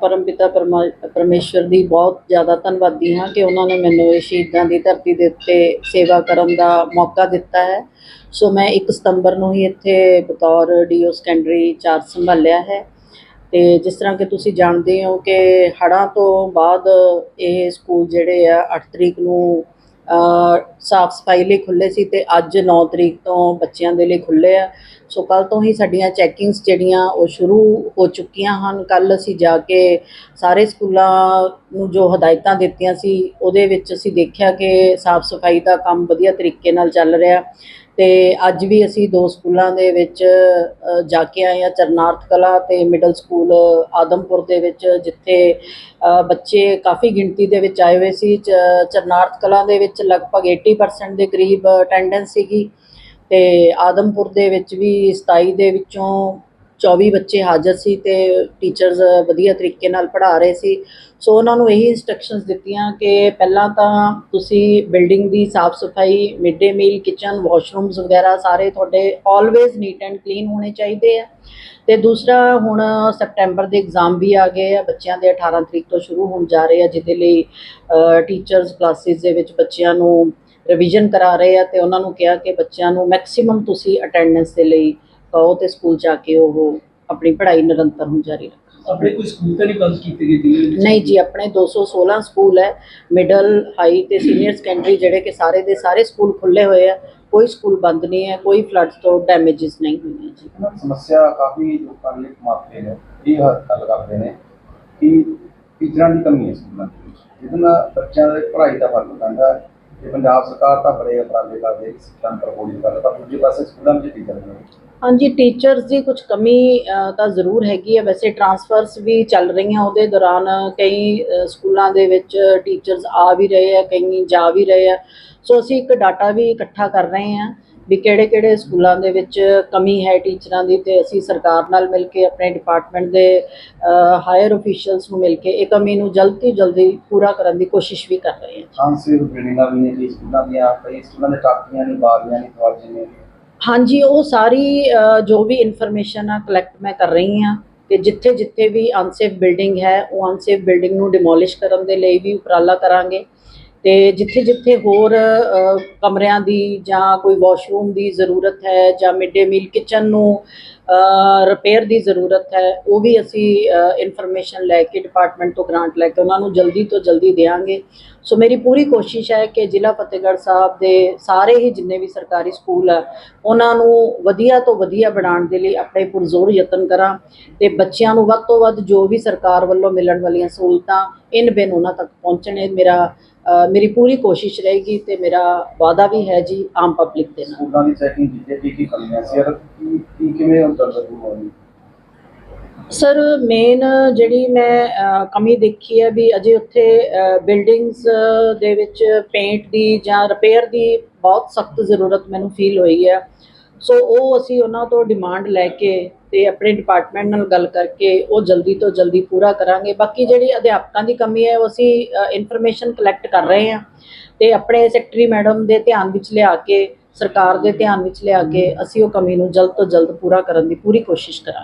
ਪਰਮਪਿਤਾ ਪਰਮਾ- ਪਰਮੇਸ਼ਵਰ ਦੀ ਬਹੁਤ ਜ਼ਿਆਦਾ ਧੰਨਵਾਦੀ ਹਾਂ ਕਿ ਉਹਨਾਂ ਨੇ ਮੈਨੂੰ ਇਹ ਸ਼ਹੀਦਾਂ ਦੀ ਧਰਤੀ ਦੇ ਉੱਤੇ ਸੇਵਾ ਕਰਨ ਦਾ ਮੌਕਾ ਦਿੱਤਾ ਹੈ। ਸੋ ਮੈਂ 1 ਸਤੰਬਰ ਨੂੰ ਹੀ ਇੱਥੇ ਬਤੌਰ ਡੀਓ ਸੈਕੰਡਰੀ ਚਾਰਜ ਸੰਭਾਲਿਆ ਹੈ। ਤੇ ਜਿਸ ਤਰ੍ਹਾਂ ਕਿ ਤੁਸੀਂ ਜਾਣਦੇ ਹੋ ਕਿ ਹੜ੍ਹਾਂ ਤੋਂ ਬਾਅਦ ਇਹ ਸਕੂਲ ਜਿਹੜੇ ਆ 8 ਤਰੀਕ ਨੂੰ ਸਾਫ਼ ਸਫ਼ਾਈ ਲਈ ਖੁੱਲੇ ਸੀ ਤੇ ਅੱਜ 9 ਤਰੀਕ ਤੋਂ ਬੱਚਿਆਂ ਦੇ ਲਈ ਖੁੱਲੇ ਆ। ਸੋ ਕੱਲ ਤੋਂ ਹੀ ਸਾਡੀਆਂ ਚੈਕਿੰਗਸ ਜਿਹੜੀਆਂ ਉਹ ਸ਼ੁਰੂ ਹੋ ਚੁੱਕੀਆਂ ਹਨ। ਕੱਲ ਅਸੀਂ ਜਾ ਕੇ ਸਾਰੇ ਸਕੂਲਾਂ ਨੂੰ ਜੋ ਹਦਾਇਤਾਂ ਦਿੱਤੀਆਂ ਸੀ, ਉਹਦੇ ਵਿੱਚ ਅਸੀਂ ਦੇਖਿਆ ਕਿ ਸਾਫ਼ ਸਫ਼ਾਈ ਦਾ ਕੰਮ ਵਧੀਆ ਤਰੀਕੇ ਨਾਲ ਚੱਲ ਰਿਹਾ। ਤੇ ਅੱਜ ਵੀ ਅਸੀਂ ਦੋ ਸਕੂਲਾਂ ਦੇ ਵਿੱਚ ਜਾ ਕੇ ਆਏ ਆ ਚਰਨਾਰਥ ਕਲਾ ਤੇ ਮਿਡਲ ਸਕੂਲ ਆਦਮਪੁਰ ਦੇ ਵਿੱਚ, ਜਿੱਥੇ ਬੱਚੇ ਕਾਫੀ ਗਿਣਤੀ ਦੇ ਵਿੱਚ ਆਏ ਹੋਏ ਸੀ। ਚਰਨਾਰਥ ਕਲਾ ਦੇ ਵਿੱਚ ਲਗਭਗ 80% ਦੇ ਕਰੀਬ ਅਟੈਂਡੈਂਸ ਸੀਗੀ ਤੇ ਆਦਮਪੁਰ ਦੇ ਵਿੱਚ ਵੀ 27 ਦੇ ਵਿੱਚੋਂ 24 ਬੱਚੇ ਹਾਜ਼ਰ ਸੀ ਤੇ ਟੀਚਰਸ ਵਧੀਆ ਤਰੀਕੇ ਨਾਲ ਪੜ੍ਹਾ ਰਹੇ ਸੀ। ਸੋ ਉਹਨਾਂ ਨੂੰ ਇਹੀ ਇਨਸਟਰਕਸ਼ਨਸ ਦਿੱਤੀਆਂ ਕਿ ਪਹਿਲਾਂ ਤਾਂ ਤੁਸੀਂ ਬਿਲਡਿੰਗ ਦੀ ਸਾਫ਼ ਸਫ਼ਾਈ mid day meal kitchen washrooms ਵਗੈਰਾ ਸਾਰੇ ਤੁਹਾਡੇ ਆਲਵੇਜ਼ ਨੀਟ ਐਂਡ ਕਲੀਨ ਹੋਣੇ ਚਾਹੀਦੇ ਆ। ਤੇ ਦੂਸਰਾ, ਹੁਣ ਸੈਪਟੈਂਬਰ ਦੇ ਐਗਜ਼ਾਮ ਵੀ ਆ ਗਏ ਆ, ਬੱਚਿਆਂ ਦੇ 18 ਤਰੀਕ ਤੋਂ ਸ਼ੁਰੂ ਹੋਣ ਜਾ ਰਹੇ ਆ, ਜਿਹਦੇ ਲਈ ਟੀਚਰਸ ਕਲਾਸਿਸ ਦੇ ਵਿੱਚ ਬੱਚਿਆਂ ਨੂੰ ਰਿਵੀਜ਼ਨ ਕਰਾ ਰਹੇ ਆ ਤੇ ਉਹਨਾਂ ਨੂੰ ਕਿਹਾ ਕਿ ਬੱਚਿਆਂ ਨੂੰ ਮੈਕਸਿਮਮ ਤੁਸੀਂ ਅਟੈਂਡੈਂਸ ਦੇ ਲਈ ਕਹੋ ਤੇ ਸਕੂਲ ਜਾ ਕੇ ਉਹ ਆਪਣੀ ਪੜ੍ਹਾਈ ਨਿਰੰਤਰ ਹੁਣ ਜਾਰੀ ਰੱਖਣ। ਆਪਣੇ ਕੋਈ ਸਕੂਲ ਤਾਂ ਨਹੀਂ ਬੰਦ ਕੀਤੇ ਗਏ ਜੀ ਨਹੀਂ ਜੀ ਆਪਣੇ 216 ਸਕੂਲ ਹੈ ਮਿਡਲ ਹਾਈ ਤੇ ਸੀਨੀਅਰ ਸੈਕੰਡਰੀ ਜਿਹੜੇ ਕਿ ਸਾਰੇ ਦੇ ਸਾਰੇ ਸਕੂਲ ਖੁੱਲੇ ਹੋਏ ਆ ਕੋਈ ਸਕੂਲ ਬੰਦ ਨਹੀਂ ਹੈ ਕੋਈ ਫਲੱਡਸ ਤੋਂ ਡੈਮੇजेस ਨਹੀਂ ਹੋਈਆਂ ਜੀ। ਸਮੱਸਿਆ ਕਾਫੀ ਲੋਕਾਂ ਲਈ ਮਾਪੇ ਨੇ ਇਹ ਹੱਲ ਕਰਦੇ ਨੇ ਕਿ ਟੀਚਰਾਂ ਦੀ ਕਮੀ ਹੈ ਸਕੂਲਾਂ ਦੇ? ਵਿੱਚ ਜਿਹਦੇ ਨਾਲ ਬੱਚਿਆਂ ਦੀ ਪੜ੍ਹਾਈ ਦਾ ਫ਼ਰਕ ਪੈਂਦਾ ਹੈ ਤੇ ਪੰਜਾਬ ਸਰਕਾਰ ਤਾਂ ਬੜੇ ਉਪਰਾਲੇ ਕਰਦੇ ਸਿੱਖਿਆ ਨੂੰ ਪ੍ਰਭੂਲਿਤ ਕਰਦਾ ਪਰ ਦੂਜੇ ਪਾਸੇ ਸਕੂਲਾਂ ਵਿੱਚ ਟੀਚਰ ਨਹੀਂ ਹਾਂਜੀ ਟੀਚਰਸ ਦੀ ਕੁਝ ਕਮੀ ਤਾਂ ਜ਼ਰੂਰ ਹੈਗੀ ਹੈ। ਵੈਸੇ ਟਰਾਂਸਫਰਸ ਵੀ ਚੱਲ ਰਹੀਆਂ ਉਹਦੇ ਦੌਰਾਨ। ਕਈ ਸਕੂਲਾਂ ਦੇ ਵਿੱਚ ਟੀਚਰਸ ਆ ਵੀ ਰਹੇ ਆ, ਕਈ ਜਾ ਵੀ ਰਹੇ ਆ। ਸੋ ਅਸੀਂ ਇੱਕ ਡਾਟਾ ਵੀ ਇਕੱਠਾ ਕਰ ਰਹੇ ਹਾਂ ਵੀ ਕਿਹੜੇ ਕਿਹੜੇ ਸਕੂਲਾਂ ਦੇ ਵਿੱਚ ਕਮੀ ਹੈ ਟੀਚਰਾਂ ਦੀ ਤੇ ਅਸੀਂ ਸਰਕਾਰ ਨਾਲ ਮਿਲ ਕੇ, ਆਪਣੇ ਡਿਪਾਰਟਮੈਂਟ ਦੇ ਹਾਇਰ ਅਫੀਸ਼ੀਅਲਸ ਨੂੰ ਮਿਲ ਕੇ ਇਹ ਕਮੀ ਨੂੰ ਜਲਦ ਤੋਂ ਜਲਦੀ ਪੂਰਾ ਕਰਨ ਦੀ ਕੋਸ਼ਿਸ਼ ਵੀ ਕਰ ਰਹੇ ਹਾਂ। ਖਾਂਸੇ ਬਿਲਡਿੰਗਾਂ ਵੀ ਨੇ ਜੀ, ਸਕੂਲਾਂ ਦੀਆਂ, ਕਈ ਸਕੂਲਾਂ ਦੇ ਟਾਕੀਆਂ ਨਹੀਂ ਬਾਰੀਆਂ ਨਹੀਂ ਦਰਵਾਜ਼ੇ ਨੇ। ਹਾਂਜੀ, ਉਹ ਸਾਰੀ ਜੋ ਵੀ ਇਨਫੋਰਮੇਸ਼ਨ ਆ ਕਲੈਕਟ ਮੈਂ ਕਰ ਰਹੀ ਹਾਂ ਕਿ ਜਿੱਥੇ ਜਿੱਥੇ ਵੀ ਅਨਸੇਫ ਬਿਲਡਿੰਗ ਹੈ, ਉਹ ਅਨਸੇਫ ਬਿਲਡਿੰਗ ਨੂੰ ਡਿਮੋਲਿਸ਼ ਕਰਨ ਦੇ ਲਈ ਵੀ ਉਪਰਾਲਾ ਕਰਾਂਗੇ। ਤੇ ਜਿੱਥੇ ਜਿੱਥੇ ਹੋਰ ਕਮਰਿਆਂ ਦੀ ਜਾਂ ਕੋਈ ਵਾਸ਼ਰੂਮ ਦੀ ਜ਼ਰੂਰਤ ਹੈ ਜਾਂ ਮਿਡ ਡੇ ਮੀਲ ਕਿਚਨ ਨੂੰ ਰਿਪੇਅਰ ਦੀ ਜ਼ਰੂਰਤ ਹੈ, ਉਹ ਵੀ ਅਸੀਂ ਇਨਫੋਰਮੇਸ਼ਨ ਲੈ ਕੇ ਡਿਪਾਰਟਮੈਂਟ ਤੋਂ ਗ੍ਰਾਂਟ ਲੈ ਕੇ ਉਹਨਾਂ ਨੂੰ ਜਲਦੀ ਤੋਂ ਜਲਦੀ ਦੇਵਾਂਗੇ। ਸੋ ਮੇਰੀ ਪੂਰੀ ਕੋਸ਼ਿਸ਼ ਹੈ ਕਿ ਜ਼ਿਲ੍ਹਾ ਫਤਿਹਗੜ੍ਹ ਸਾਹਿਬ ਦੇ ਸਾਰੇ ਹੀ ਜਿੰਨੇ ਵੀ ਸਰਕਾਰੀ ਸਕੂਲ ਆ, ਉਹਨਾਂ ਨੂੰ ਵਧੀਆ ਤੋਂ ਵਧੀਆ ਬਣਾਉਣ ਦੇ ਲਈ ਆਪਣੇ ਪੁਰਜ਼ੋਰ ਯਤਨ ਕਰਾਂ ਤੇ ਬੱਚਿਆਂ ਨੂੰ ਵੱਧ ਤੋਂ ਵੱਧ ਜੋ ਵੀ ਸਰਕਾਰ ਵੱਲੋਂ ਮਿਲਣ ਵਾਲੀਆਂ ਸਹੂਲਤਾਂ, ਇਨ ਬਿਨ ਉਹਨਾਂ ਤੱਕ ਪਹੁੰਚਣੇ, ਮੇਰਾ ਮੇਰੀ ਪੂਰੀ ਕੋਸ਼ਿਸ਼ ਰਹੇਗੀ ਤੇ ਮੇਰਾ ਵਾਅਦਾ ਵੀ ਹੈ ਜੀ ਆਮ ਪਬਲਿਕ ਦੇ ਨਾਲ। ਦੀ ਚੈਕਿੰਗ ਕੀ ਕੀ ਕੀ ਕਿਵੇਂ ਸਰ ਮੇਨ ਜਿਹੜੀ ਮੈਂ ਕਮੀ ਦੇਖੀ ਹੈ ਵੀ ਅਜੇ ਉੱਥੇ ਬਿਲਡਿੰਗਸ ਦੇ ਵਿੱਚ ਪੇਂਟ ਦੀ ਜਾਂ ਰਿਪੇਅਰ ਦੀ ਬਹੁਤ ਸਖਤ ਜ਼ਰੂਰਤ ਮੈਨੂੰ ਫੀਲ ਹੋਈ ਹੈ। ਸੋ ਉਹ ਅਸੀਂ ਉਹਨਾਂ ਤੋਂ ਡਿਮਾਂਡ ਲੈ ਕੇ ਤੇ ਆਪਣੇ ਡਿਪਾਰਟਮੈਂਟ ਨਾਲ ਗੱਲ ਕਰਕੇ ਉਹ ਜਲਦੀ ਤੋਂ ਜਲਦੀ ਪੂਰਾ ਕਰਾਂਗੇ। ਬਾਕੀ ਜਿਹੜੀ ਅਧਿਆਪਕਾਂ ਦੀ ਕਮੀ ਹੈ, ਉਹ ਅਸੀਂ ਇਨਫੋਰਮੇਸ਼ਨ ਕਲੈਕਟ ਕਰ ਰਹੇ ਹਾਂ। ਤੇ ਆਪਣੇ ਸੈਕਟਰੀ ਮੈਡਮ ਦੇ ਧਿਆਨ ਵਿੱਚ ਲਿਆ ਕੇ, ਸਰਕਾਰ ਦੇ ਧਿਆਨ ਵਿੱਚ ਲਿਆ ਕੇ ਅਸੀਂ ਉਹ ਕਮੀ ਨੂੰ ਜਲਦ ਤੋਂ ਜਲਦ ਪੂਰਾ ਕਰਨ ਦੀ ਪੂਰੀ ਕੋਸ਼ਿਸ਼ ਕਰਾਂਗੇ।